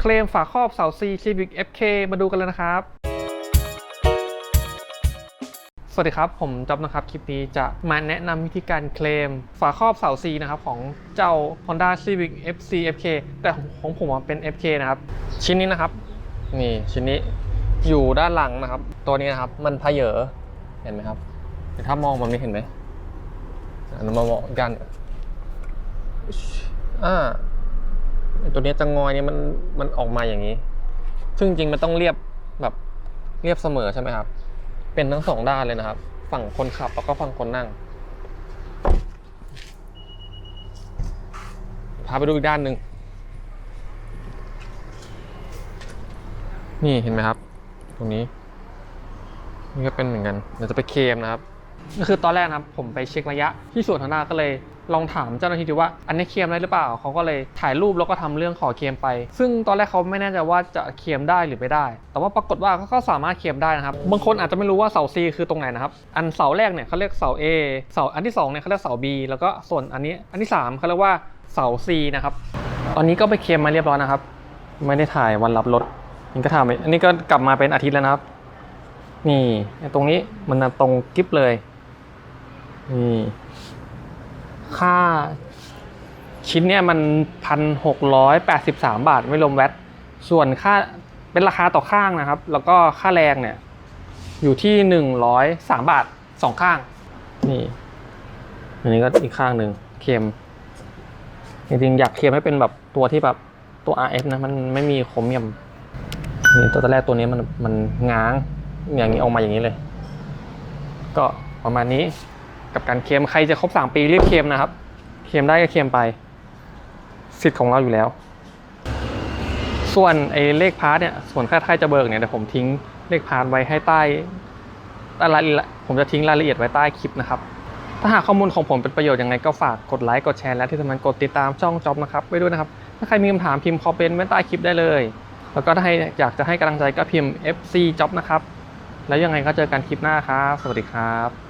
เคลมฝาครอบเสา C Civic FK มาดูกันเลยนะครับ สวัสดีครับ ผมจ๊อบนะครับ คลิปนี้จะมาแนะนำวิธีการเคลมฝาครอบเสา C นะครับของเจ้า Honda Civic FC FK แต่ของผมเป็น FK นะครับ ชิ้นนี้นะครับ นี่ชิ้นนี้อยู่ด้านหลังนะครับ ตัวนี้นะครับมันพเยอเห็นไหมครับถ้ามองแบบนี้เห็นไหมอันนั้นมามองกด้านอ่า ตัวนี้จะงอยเนี่ยมันมันออกมาอย่างนี้ ซึ่งจริงมันต้องเรียบแบบเรียบเสมอใช่ไหมครับ เป็นทั้งสองด้านเลยนะครับ ฝั่งคนขับแล้วก็ฝั่งคนนั่ง พาไปดูอีกด้านหนึ่ง นี่เห็นไหมครับ ตรงนี้ นี่ก็เป็นเหมือนกัน เดี๋ยวจะไปเคมนะครับ ก็คือตอนแรกนะครับผมไปเช็คระยะที่สวนทางหน้าก็เลยลองถามเจ้าหน้าที่ดูว่าอันนี้เคลมได้หรือเปล่าเขาก็เลยถ่ายรูปแล้วก็ทำเรื่องขอเคลมไป ซึ่งตอนแรกเขาไม่แน่ใจว่าจะเคลมได้หรือไม่ได้ แต่ว่าปรากฏว่าก็สามารถเคลมได้นะครับบางคนอาจจะไม่รู้ว่าเสา C คือตรงไหนนะครับอันเสาแรกเนี่ยเขาเรียกเสา A เสาอันที่สองเนี่ยเขาเรียกเสา B แล้วก็ส่วนอันนี้อันที่สามเขาเรียกว่าเสา C นะครับตอนนี้ก็ไปเคลมมาเรียบร้อยนะครับ ไม่ได้ถ่ายวันรับรถนี่ก็ทำอันนี้ก็กลับมาเป็นอาทิตย์แล้วนะครับ นี่ตรงนี้มันตรงกิฟเลย นี่ค่าชิ้นเนี่ยมันพันหกร้อยแปดสิบสามบาทไม่รวมแวตส่วนค่าเป็นราคาต่อข้างนะครับ แล้วก็ค่าแรงเนี่ย อยู่ที่หนึ่งร้อยสามบาทสองข้าง นี่ อันนี้ก็อีกข้างหนึ่งเค็มจริงๆอยากเค็มให้เป็นแบบตัวที่แบบตัว RF นะมันไม่มีโครเมียมนี่ตัวแรกตัวนี้มันมันง้างอย่างนี้ออกมาอย่างนี้เลย ก็ประมาณนี้ กับการเคลมใครจะครบ 3 ปีรีบเคลมนะครับ เคลมได้ก็เคลมไป สิทธิ์ของเราอยู่แล้ว ส่วนไอ้เลขพาร์ทเนี่ย ส่วนค่าใครจะเบิกเนี่ยเดี๋ยวผมทิ้งเลขพาร์ทไว้ให้ใต้รายละเอียดผมจะทิ้งรายละเอียดไว้ใต้คลิปนะครับ ถ้าหากข้อมูลของผมเป็นประโยชน์ยังไงก็ฝากกดไลค์กดแชร์และที่สำคัญกดติดตามช่องจ็อบนะครับไว้ด้วยนะครับ ถ้าใครมีคำถามพิมพ์คอมเมนต์ไว้ใต้คลิปได้เลย แล้วก็ถ้าใครอยากจะให้กำลังใจก็พิมพ์ FC Job นะครับ แล้วยังไงก็เจอกันคลิปหน้าครับ สวัสดีครับ